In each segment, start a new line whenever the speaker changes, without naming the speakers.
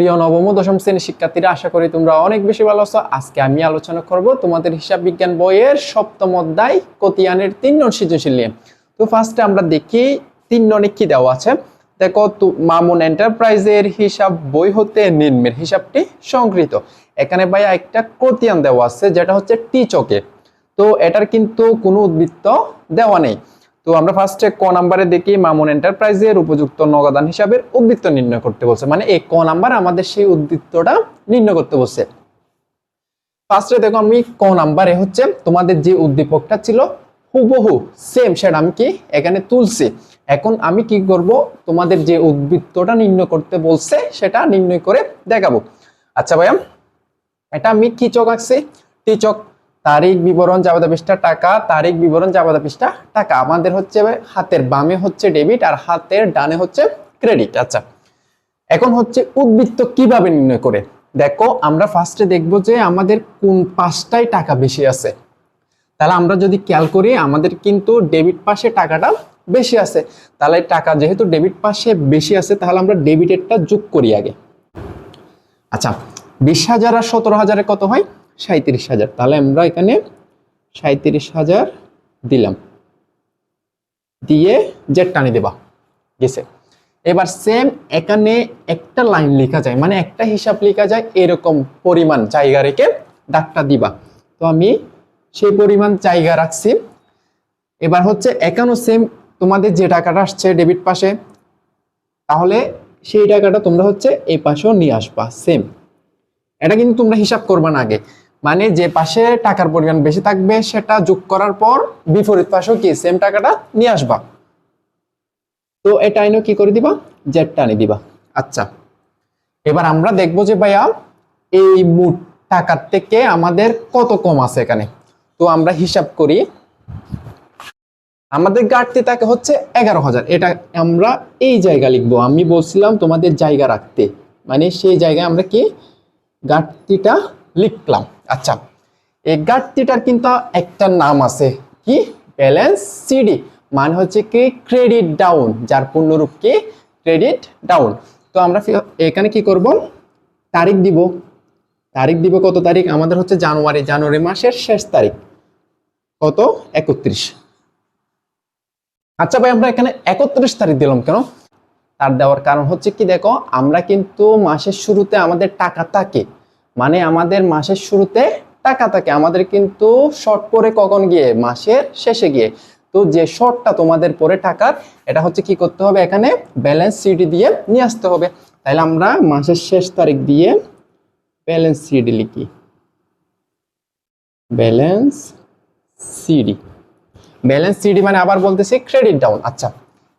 প্রিয় নবম দশম শ্রেণির শিক্ষার্থীরা, আশা করি তোমরা অনেক বেশি ভালো আছো। আজকে আমি আলোচনা করব তোমাদের হিসাব বিজ্ঞান বইয়ের সপ্তম অধ্যায় কতিয়ানের তিন নন সৃজনশীল নিয়ে। তো ফার্স্টে আমরা দেখি তিন ননে কি দেওয়া আছে। দেখো মামুন এন্টারপ্রাইজের হিসাব বই হতে নিম্নের হিসাবটি সংগৃহীত। এখানে ভাই একটা কতিয়ান দেওয়া আছে, যেটা হচ্ছে টি চকে তো এটার কিন্তু কোনো উদ্বৃত্ত দেওয়া নেই। তো আমরা ফার্স্টে ক নাম্বারে দেখি মামুন এন্টারপ্রাইজের উপযুক্ত নগদান হিসাবের উদ্বৃত্ত নির্ণয় করতে বলছে। মানে এই ক নাম্বার আমাদের সেই উদ্বৃত্তটা নির্ণয় করতে বলছে। ফার্স্টে দেখো আমি ক নাম্বারে হচ্ছে তোমাদের যে উদ্দীপকটা ছিল, হুবহু সেম সেটা আমি কি এখানে তুলছি। এখন আমি কি করব? তোমাদের যে উদ্বৃত্তটা নির্ণয় করতে বলছে, সেটা নির্ণয় করে দেখাবো। আচ্ছা ভাইয়া, এটা আমি কি চক আঁকছি? টি চক তারিখ বিবরণ জাবেদা পৃষ্ঠা টাকা, তারিখ বিবরণ জাবেদা পৃষ্ঠা টাকা। আমাদের হচ্ছে হাতের বামে হচ্ছে ডেবিট আর হাতের ডানে হচ্ছে ক্রেডিট আচ্ছা এখন হচ্ছে উদ্বৃত্ত কীভাবে নির্ণয় করে? দেখো, আমরা ফার্স্টে দেখব যে আমাদের কোন পাঁচটায় টাকা বেশি আছে। তাহলে আমরা যদি খেয়াল করি, আমাদের কিন্তু ডেবিট পাশে টাকাটা বেশি আছে। তাহলে টাকা যেহেতু ডেবিট পাশে বেশি আছে, তাহলে আমরা ডেবিটেরটা যোগ করি আগে। আচ্ছা বিশ হাজার আর সতেরো হাজারে কত হয়? সাঁত্রিশ হাজার। তাহলে আমরা এখানে সাঁত্রিশ হাজার দিলাম। দিয়ে জেড টানি দেবা। গেছে। এবার সেম এখানে একটা লাইন লেখা যায় মানে একটা হিসাব লেখা যায়, এরকম পরিমাণ জায়গা রেখে ডাকটা দিবা। তো আমি সেই পরিমাণ জায়গা রাখছি। এবার হচ্ছে এখানেও সেম তোমাদের যে টাকাটা আসছে ডেবিট পাশে, তাহলে সেই টাকাটা তোমরা হচ্ছে এই পাশেও নিয়ে আসবা সেম এটা কিন্তু তোমরা হিসাব করবা না আগে। মানে যে পাশে টাকার পরিমাণ বেশি থাকবে, সেটা যোগ করার পর বিপরীত পাশেও কি সেম টাকাটা নিয়ে আসবা? তো এটা আইনো কি করে দিবা? জেড টানি দিবা। আচ্ছা। এবার আমরা দেখব যে ভাইয়া, এই মোট টাকার থেকে আমাদের কত কম আছে এখানে? তো আমরা হিসাব করি, আমাদের ঘাটতি থাকে হচ্ছে এগারো হাজার। এটা আমরা এই জায়গা লিখব। আমি বলছিলাম তোমাদের জায়গা রাখতে। মানে সেই জায়গায় আমরা কি, ঘাটতিটা লিখলাম। আচ্ছা এই ঘাটতিটার কিন্তু একটা নাম আছে। কি? ব্যালেন্স সিডি মানে হচ্ছে কি ক্রেডিট ডাউন, যার পূর্ণরূপ কি? Credit down. তো আমরা এখানে কি করব? তারিখ দিব। তারিখ দিব কত তারিখ? আমাদের হচ্ছে জানুয়ারি জানুয়ারি মাসের শেষ তারিখ। কত? একত্রিশ। আচ্ছা ভাই, আমরা এখানে একত্রিশ তারিখ দিলাম কেন? তার দেওয়ার কারণ হচ্ছে কি, দেখো, আমরা কিন্তু মাসের শুরুতে আমাদের টাকা থাকে। মানে আমাদের মাসের শুরুতে টাকা থাকে। আমাদের কিন্তু শর্ট পরে কখন গিয়ে? মাসের শেষে গিয়ে। তো যে শর্টটা তোমাদের পরে টাকার, এটা হচ্ছে কি করতে হবে? এখানে ব্যালেন্স সিডি দিয়ে নিয়ে আসতে হবে। তাহলে আমরা মাসের শেষ তারিখ দিয়ে ব্যালেন্স সিডি লিখি। ব্যালেন্স সিডি ব্যালেন্স সিডি মানে আবার বলতেছি ক্রেডিট ডাউন আচ্ছা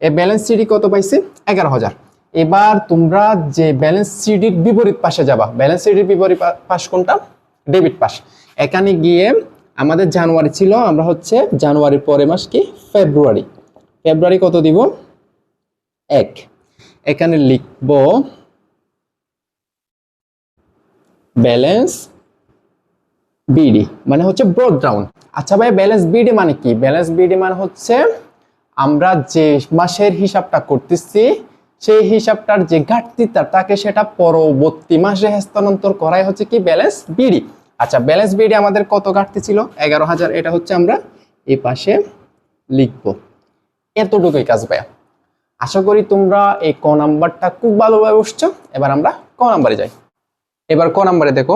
এই ব্যালেন্স সিডি কত পাইছি? এগারো হাজার। এবার তোমরা যে ব্যালেন্স সিডির বিপরীত পাশে যাবা। ব্যালেন্স সিডির বিপরীত পাশ কোনটা? ডেবিট পাশ। এখানে গিয়ে আমাদের জানুয়ারি ছিল, আমরা হচ্ছে জানুয়ারির পরে মাস কি? ফেব্রুয়ারি ফেব্রুয়ারি কত দিব? এক। এখানে লিখব ব্যালেন্স বিডি মানে হচ্ছে ব্রড ডাউন আচ্ছা ভাই ব্যালেন্স বিডি মানে কি? ব্যালেন্স বিডি মানে হচ্ছে আমরা যে মাসের হিসাবটা করতেছি সেই হিসাবটার যে ঘাটতিটা তাকে সেটা পরবর্তী মাসে হস্তান্তর করাই হচ্ছে কি? Balance BD. আচ্ছা ব্যালেন্স বিডি আমাদের কত ঘাটতি ছিল? এগারো হাজার, এটা হচ্ছে আমরা এই পাশে লিখব। এতটুকুই কাজ ভাইয়া। আশা করি তোমরা এই ক নাম্বারটা খুব ভালোভাবে বুঝছ। এবার আমরা ক নাম্বারে যাই। এবার ক নাম্বারে দেখো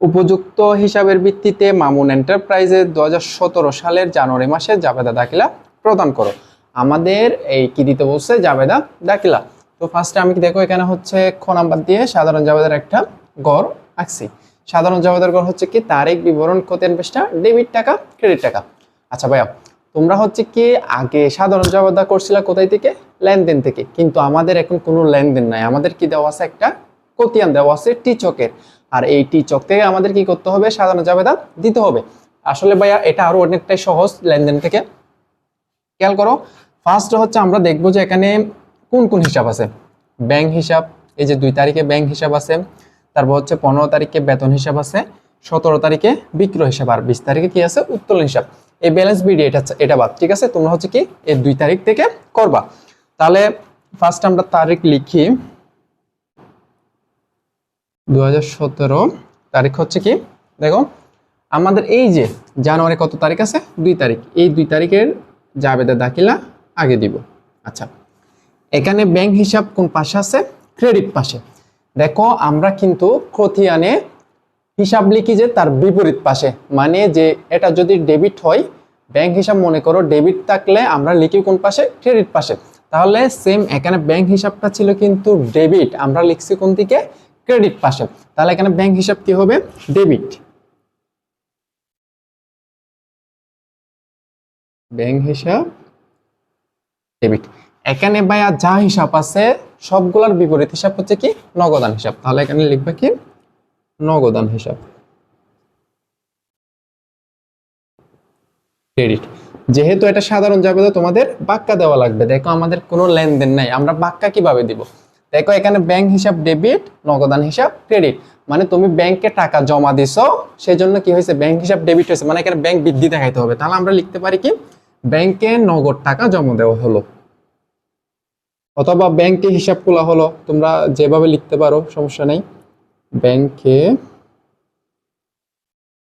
উপযুক্ত হিসাবের ভিত্তিতে মামুন এন্টারপ্রাইজের দু সালের জানুয়ারি মাসে জাবেদা দাখিলা প্রদান করো। আমাদের এই কি দিতে বলছে? জাবেদা দাখিলা। তো ফার্স্টে আমি কি দেখো, এখানে হচ্ছে খ নাম্বার দিয়ে সাধারণ জাবেদার একটা গড় আঁকছি। সাধারণ জাবেদার গড় হচ্ছে কি? তারিখ, বিবরণ কতেন পৃষ্ঠা ডেবিট টাকা ক্রেডিট টাকা। আচ্ছা ভাইয়া, তোমরা হচ্ছে কি আগে সাধারণ জাবেদা করছিলা কোথায় থেকে? লেনদেন থেকে। কিন্তু আমাদের এখন কোনো লেনদেন নাই। আমাদের কি দেওয়া আছে? একটা কতিয়ান দেওয়া আছে টিচকের। আর এই টিচক থেকে আমাদের কি করতে হবে? সাধারণ জাবেদা দিতে হবে। আসলে ভাইয়া, এটা আরও অনেকটাই সহজ লেনদেন থেকে। খেয়াল করো ফার্স্ট হচ্ছে আমরা দেখব যে এখানে কোন কোন হিসাব আছে। ব্যাংক হিসাব, এই যে দুই তারিখে ব্যাংক হিসাব আছে, তারপর হচ্ছে পনেরো তারিখে বেতন হিসাব আছে, সতেরো তারিখে বিক্রয় হিসাব, আর বিশ তারিখে কি আছে? উত্তোলন হিসাব। এই ব্যালেন্স বিডি এটা এটা বাদ, ঠিক আছে? তোমরা হচ্ছে কি এই দুই তারিখ থেকে করবা। তাহলে ফার্স্ট আমরা তারিখ লিখি। দু হাজার সতেরো তারিখ হচ্ছে কি? দেখো, আমাদের এই যে জানুয়ারি কত তারিখ আছে? দুই তারিখ। এই দুই তারিখের জাবেদা দাখিলা আগে দিব। আচ্ছা এখানে ব্যাংক হিসাব কোন পাশে আছে? ক্রেডিট পাশে। দেখো, আমরা কিন্তু খতিয়ানে হিসাব লিখি যে তার বিপরীত পাশে। মানে যে এটা যদি ডেবিট হয় ব্যাংক হিসাব মনে করো ডেবিট থাকলে আমরা লিখি কোন পাশে? ক্রেডিট পাশে। তাহলে সেম এখানে ব্যাংক হিসাবটা ছিল কিন্তু ডেবিট আমরা লিখছি কোন দিকে? ক্রেডিট পাশে। তাহলে এখানে ব্যাংক হিসাব কি হবে? ডেবিট ব্যাংক হিসাব, ডেবিট। এখানে ভাইয়া যা হিসাব আছে, সবগুলোর বিপরীত হিসাব হচ্ছে কি? নগদান হিসাব। তাহলে এখানে লিখবে কি? নগদান হিসাব। ক্রেডিট। যেহেতু এটা সাধারণ যাবে তো তোমাদের বাক্কা দেওয়া লাগবে, দেখো আমাদের কোনো লেনদেন নাই, আমরা বাক্কা কীভাবে দিব? দেখো এখানে ব্যাংক হিসাব, ডেবিট, নগদান হিসাব, ক্রেডিট। মানে তুমি ব্যাংকে টাকা জমা দিছো, সেজন্য কি হয়েছে? ব্যাংক হিসাব, ডেবিট হয়েছে। মানে এখানে ব্যাংক বৃদ্ধি দেখাইতে হবে। তাহলে আমরা লিখতে পারি কি? ব্যাংকে নগদ টাকা জমা দেওয়া হলো। অথবা ব্যাংকে হিসাব খোলা হলো। তোমরা যেভাবে লিখতে পারো, সমস্যা নেই। ব্যাংকে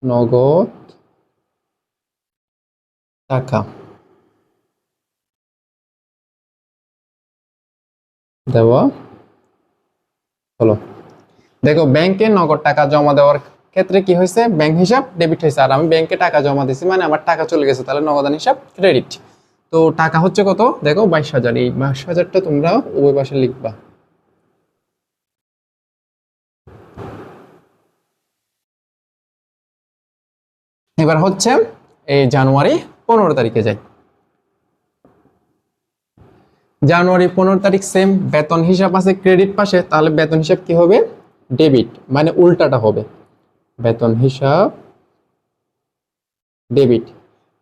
নগদ টাকা দেওয়া হলো। দেখো, ব্যাংকে নগদ টাকা জমা দেওয়ার ক্ষেত্রে কি হয়েছে? ব্যাংক হিসাব ডেবিট হয়েছে। আর আমি ব্যাংকে টাকা জমা দিয়েছি মানে আমার টাকা চলে গেছে, তাহলে নগদান হিসাব ক্রেডিট তো টাকা হচ্ছে কত? দেখো, বাইশ হাজার। এই বাইশ হাজারটা তোমরা উভয় পাশে লিখবা। এবার হচ্ছে, এই জানুয়ারি পনেরো তারিখে যাই। জানুয়ারি পনেরো তারিখ সেম বেতন হিসাব আছে ক্রেডিট পাশে, তাহলে বেতন হিসাব কি হবে? ডেবিট মানে উল্টাটা হবে। বেতন হিসাব ডেবিট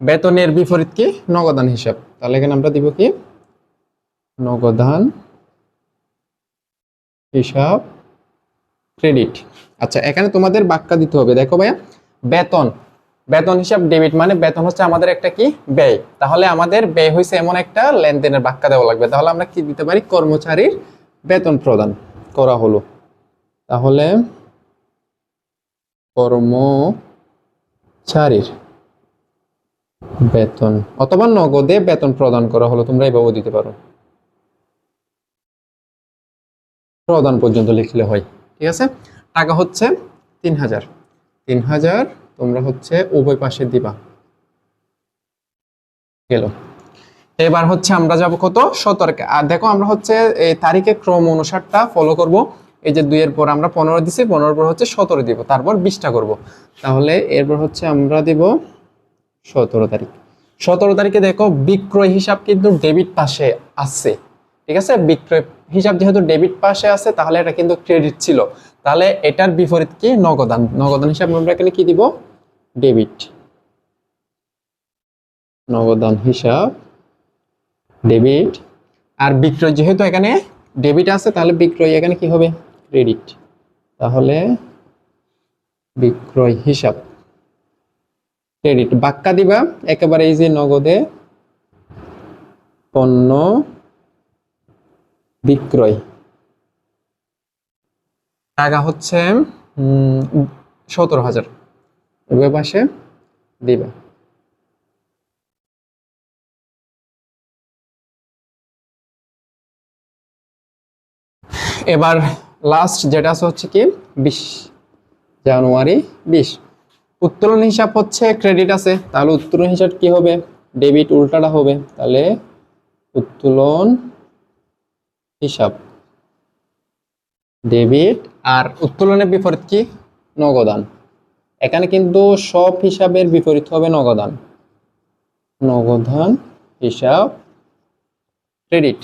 বেতনের বিপরীত কি? নগদান হিসাব। তাহলে এখানে আমরা দিব কি? নগদান হিসাব ক্রেডিট আচ্ছা এখানে তোমাদের বাক্যা দিতে হবে। দেখো ভাইয়া, বেতন। বেতন হিসাব ডেবিট মানে বেতন হচ্ছে আমাদের একটা কি? ব্যয়। তাহলে আমাদের ব্যয় হয়েছে এমন একটা লেনদেনের বাক্যা দেওয়া লাগবে। তাহলে আমরা কি দিতে পারি? কর্মচারীর বেতন প্রদান করা হলো। তাহলে কর্মচারীর বেতন অথবা নগদে বেতন প্রদান করা হলো, তোমরা এইভাবে দিতে পারো। প্রদান পর্যন্ত লিখলে হয়, ঠিক আছে? টাকা হচ্ছে তিন হাজার। তিন হাজার তোমরা হচ্ছে উভয় পাশে দিবা। গেল। এবার হচ্ছে আমরা যাব কত? সতর্কে। আর দেখো, আমরা হচ্ছে এই তারিখে ক্রম অনুসারটা ফলো করব। এই যে দুইয়ের পর আমরা পনেরো দিছি, পনেরোর পর হচ্ছে সতেরো দিব, তারপর বিশটা করব। তাহলে এরপর হচ্ছে আমরা দিব সতেরো তারিখ। সতেরো তারিখে দেখো বিক্রয় হিসাব কিন্তু ডেবিট পাশে আছে, ঠিক আছে? বিক্রয় হিসাব যেহেতু ডেবিট পাশে আছে, তাহলে এটা কিন্তু ক্রেডিট ছিল। তাহলে এটার বিপরীত কি? নগদান। নগদান হিসাব আমরা এখানে কি দিব? ডেবিট। নগদান হিসাব, ডেবিট। আর বিক্রয় যেহেতু এখানে ডেবিট আছে, তাহলে বিক্রয় এখানে কি হবে? ক্রেডিট তাহলে বিক্রয় হিসাব। ক্রেডিট বাক্কা দিবা, একেবারে এই যে নগদে পণ্য বিক্রয়। টাকা হচ্ছে সতেরো হাজার। পাশে দিবা। এবার লাস্ট যেটা হচ্ছে কি, বিশ জানুয়ারি, বিশ। উত্তোলন হিসাব হচ্ছে ক্রেডিট আছে, তাহলে উত্তোলন হিসাব কি হবে? ডেবিট উল্টাটা হবে, তাহলে উত্তোলন হিসাব। ডেবিট আর উত্তোলনের বিপরীত কি? নগদান। এখানে কিন্তু সব হিসাবের বিপরীত হবে নগদান। নগদান হিসাব ক্রেডিট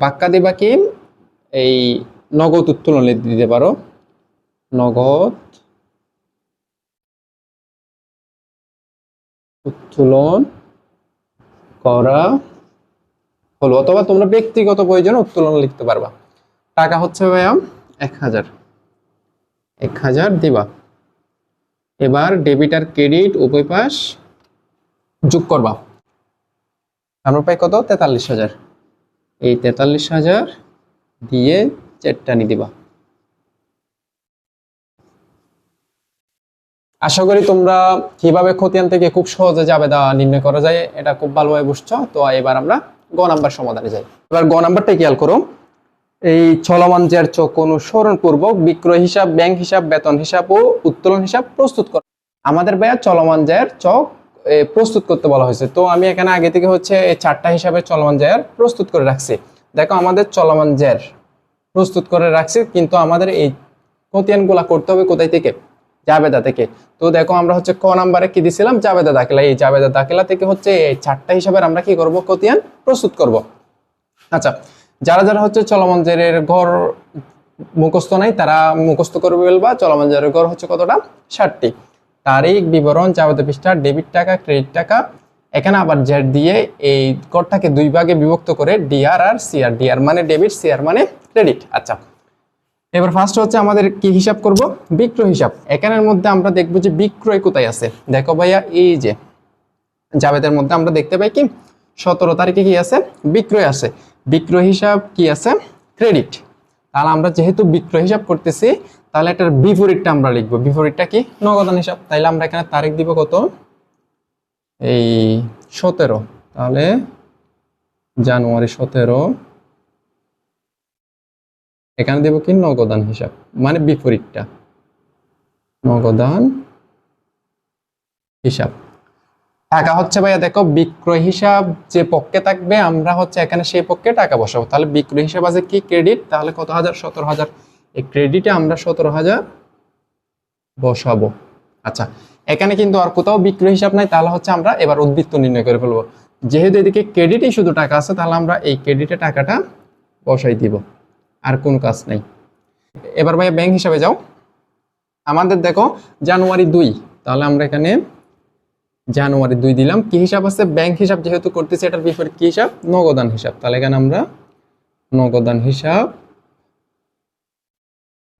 বাক্কা দিবা কি? এই নগদ উত্তোলনে দিতে পারো। নগদ উত্তোলন করা হলো, অথবা তোমরা ব্যক্তিগত প্রয়োজনে উত্তোলন লিখতে পারবা। টাকা হচ্ছে ভাইয়া এক হাজার। এক হাজার দিবা। এবার ডেবিট আর ক্রেডিট উভয় পাশ যোগ করবা। আমরা পাই কত? তেতাল্লিশ হাজার। এই তেতাল্লিশ হাজার দিয়ে চারটানি দিবা। আশা করি তোমরা কীভাবে খতিয়ান থেকে খুব সহজে জাবেদা নির্ণয় করা যায়, এটা খুব ভালোভাবে বুঝছ। তো এবার আমরা গ নাম্বার সমাধানে যাই। এবার গ নাম্বারটা খেয়াল করো। এই চলমান জের চক অনুসরণ বিক্রয় হিসাব, ব্যাংক হিসাব, বেতন হিসাব ও উত্তোলন হিসাব প্রস্তুত কর। আমাদের ভাইয়া চলমান জের চক প্রস্তুত করতে বলা হয়েছে। তো আমি এখানে আগে থেকে হচ্ছে এই চারটা হিসাবে চলমান জের প্রস্তুত করে রাখছি। দেখো আমাদের চলমান জের প্রস্তুত করে রাখছি, কিন্তু আমাদের এই খতিয়ানগুলা করতে হবে কোথায় থেকে? জাবেদা থেকে। তো দেখো, আমরা হচ্ছে ক নাম্বারে কি দিছিলাম? জাবেদা দাখিলা। এই জাবেদা দাখিলা থেকে হচ্ছে এই চারটা হিসাবে আমরা কি করব? খতিয়ান প্রস্তুত করব। আচ্ছা যারা যারা হচ্ছে চলমান ঘর মুখস্থ নাই, তারা মুখস্থ করবে ফেলবা। চলমান ঘর হচ্ছে কতটা? ষাটটি। তারিখ, বিবরণ, জাবেদা পৃষ্ঠা, ডেবিট টাকা, ক্রেডিট টাকা এখানে আবার জেড দিয়ে এই ঘরটাকে দুই ভাগে বিভক্ত করে ডিআর আর সিআর ডিআর মানে ডেবিট সিআর মানে ক্রেডিট আচ্ছা এবার ফার্স্ট হচ্ছে আমাদের কি হিসাব করব? বিক্রয় হিসাব। এখানের মধ্যে আমরা দেখব যে বিক্রয় কোথায় আছে। দেখো ভাইয়া, এই যে জাবেদের মধ্যে আমরা দেখতে পাই কি? সতেরো তারিখে কি আছে? বিক্রয় আছে। বিক্রয় হিসাব কি আছে? ক্রেডিট তাহলে আমরা যেহেতু বিক্রয় হিসাব করতেছি, তাহলে এটার বিপরীতটা আমরা লিখব। বিপরীতটা কি? নগদান হিসাব। তাইলে আমরা এখানে তারিখ দিব কত? এই সতেরো। তাহলে জানুয়ারি সতেরো। এখানে দেব কি? নগদান হিসাব মানে বিপরীতটা। নগদান হিসাব। টাকা হচ্ছে ভাইয়া দেখো বিক্রয় হিসাব যে পক্ষে থাকবে, আমরা হচ্ছে এখানে সেই পক্ষে টাকা বসাবো। তাহলে বিক্রয় হিসাব আছে কি? ক্রেডিট। তাহলে কত হাজার? সতেরো হাজার। এই ক্রেডিটে আমরা সতেরো হাজার বসাবো। আচ্ছা এখানে কিন্তু আর কোথাও বিক্রয় হিসাব নাই, তাহলে হচ্ছে আমরা এবার উদ্বৃত্ত নির্ণয় করে ফেলব। যেহেতু এদিকে ক্রেডিটই শুধু টাকা আছে, তাহলে আমরা এই ক্রেডিটে টাকাটা বসাই দিব, আর কোনো কাজ নেই। এবার ভাইয়া ব্যাংক হিসাবে যাও। আমাদের দেখো জানুয়ারি দুই, তাহলে আমরা এখানে জানুয়ারি দুই দিলাম। কি হিসাব আছে? ব্যাংক হিসাব যেহেতু করতেছি, এটার বিপরীত কি হিসাব? নগদান হিসাব। তাহলে এখানে আমরা নগদান হিসাব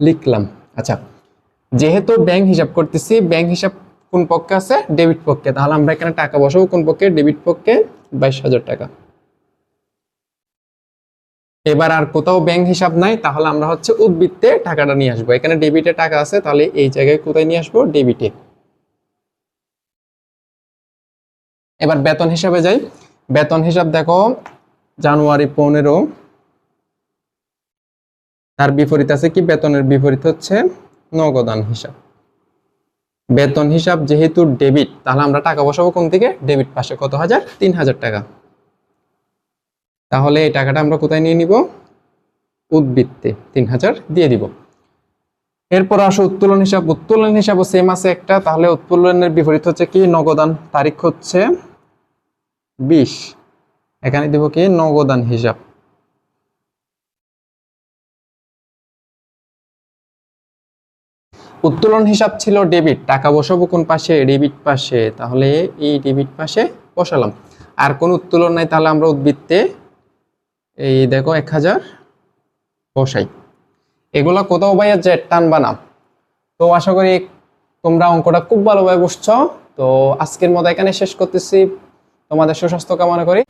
লিখলাম। আচ্ছা যেহেতু ব্যাংক হিসাব করতেছি ব্যাংক হিসাব কোন পক্ষে আছে? ডেবিট পক্ষে। তাহলে আমরা এখানে টাকা বসাবো। কোন পক্ষে? ডেবিট পক্ষে বাইশ হাজার টাকা। এবার আর কোথাও ব্যাংক হিসাব নাই, তাহলে আমরা হচ্ছে উদ্বৃত্তে টাকাটা নিয়ে আসব। এখানে ডেবিটে টাকা আছে, তাহলে এই জায়গায় কোথায় নিয়ে আসব? ডেবিটে এবার বেতন হিসাবে যাই। বেতন হিসাব দেখো, জানুয়ারি পনেরো। তার বিপরীত আছে কি? বেতনের বিপরীত হচ্ছে নগদান হিসাব। বেতন হিসাব যেহেতু ডেবিট তাহলে আমরা টাকা বসাবো কোন থেকে ডেবিট পাশে কত হাজার? তিন হাজার টাকা। তাহলে এই টাকাটা আমরা কোথায় নিয়ে নিব? উদ্বৃত্তে তিন হাজার দিয়ে দিব। এরপর আসো উত্তোলন হিসাব। উত্তোলন হিসাবও সেম আছে একটা। তাহলে উত্তোলনের বিপরীত হচ্ছে কি? নগদান। তারিখ হচ্ছে বিশ। এখানে দিব কি? নগদান হিসাব। উত্তোলন হিসাব ছিল ডেবিট, টাকা বসাবো কোন পাশে, ডেবিট পাশে, তাহলে এই ডেবিট পাশে বসালাম। আর কোন উত্তোলন নাই তাহলে আমরা উদ্বৃত্তে এই দেখো এক হাজার বসাই। এগুলা কোথাও ভাইয়া যে টানবা না। তো আশা করি তোমরা অঙ্কটা খুব ভালোভাবে বুঝছ। তো আজকের মতো এখানে শেষ করতেছি। তোমাদের সুস্বাস্থ্য কামনা করি।